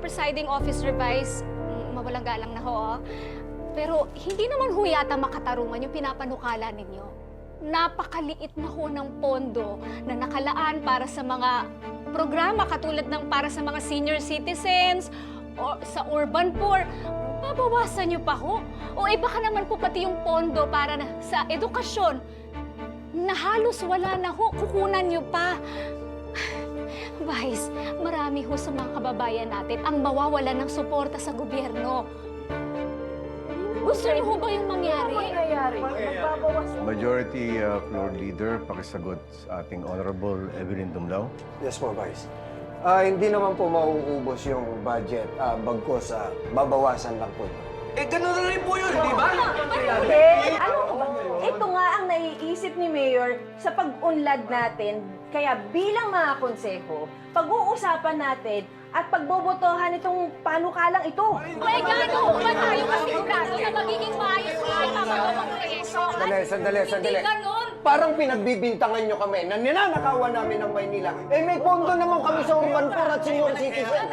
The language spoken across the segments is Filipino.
Presiding Officer Vice, mm, mawalang galang na ho, ah. Pero hindi naman ho yata makatarungan yung pinapanukala ninyo. Napakaliit na ho ng pondo na nakalaan para sa mga programa katulad ng para sa mga senior citizens o sa urban poor. Babawasan niyo pa ho. O eh baka naman po pati yung pondo para na, sa edukasyon na halos wala na ho. Kukunan niyo pa. Vice, marami ho sa mga kababayan natin ang mawawalan ng suporta sa gobyerno. Gusto niyo ho ba yung mangyari? mangyayari? Magbabawas Majority uh, Floor Leader, pakisagot sa ating Honorable Evelyn Dumlao. Yes po, Vice. Ah, hindi naman po mauubos yung budget, ah, bagkos ah, babawasan lang po. ito. Eh, ganun na rin po yun, di ba? Ano naiisip ni Mayor sa pag-unlad natin. Kaya bilang mga konseho, pag-uusapan natin at pagbobotohan itong panukalang ito. May gano ho ba tayo kasigurado na magiging maayos ang ipapagawang proyekto? Sandali, sandali, sandali. Hindi ganon. Parang pinagbibintangan nyo kami na ninanakawan namin ng Maynila. Eh may pondo naman kami sa urban poor at senior citizen.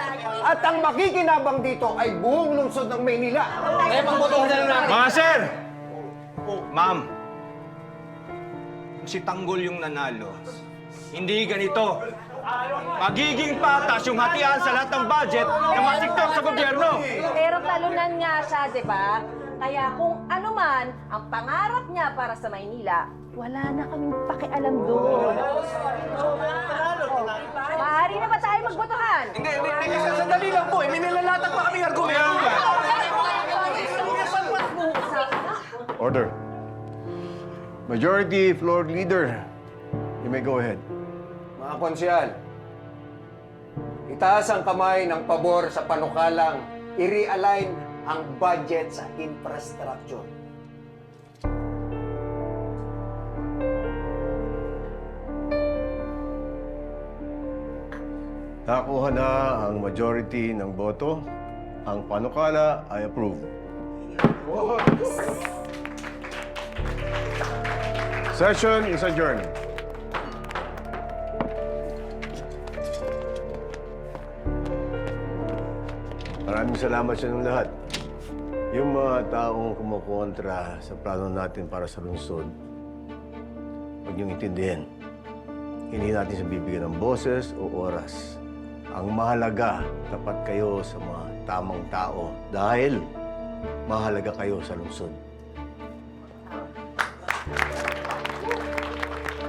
At ang makikinabang dito ay buong lungsod ng Maynila. Eh, pagbotohan na lang natin. Mga sir! Ma'am, si Tanggol yung nanalo. Hindi ganito. Magiging patas yung hatian sa lahat ng budget na masiktok sa gobyerno. Pero talunan nga siya, di ba? Kaya kung ano man ang pangarap niya para sa Maynila, wala na kaming pakialam doon. Maaari na ba tayo magbotohan? Hindi, hindi, hindi. Sandali lang po. Eh, may nilalatag pa kami argumento. Order. Majority Floor Leader, you may go ahead. Mga konsyal, itaas ang kamay ng pabor sa panukalang i-realign ang budget sa infrastructure. Nakakuha na ang majority ng boto. Ang panukala ay approve. Session is adjourned. Maraming salamat sa inyong lahat. Yung mga taong kumukontra sa plano natin para sa lungsod, huwag niyong intindihin. Hindi natin sa bibigyan ng boses o oras. Ang mahalaga, tapat kayo sa mga tamang tao dahil mahalaga kayo sa lungsod.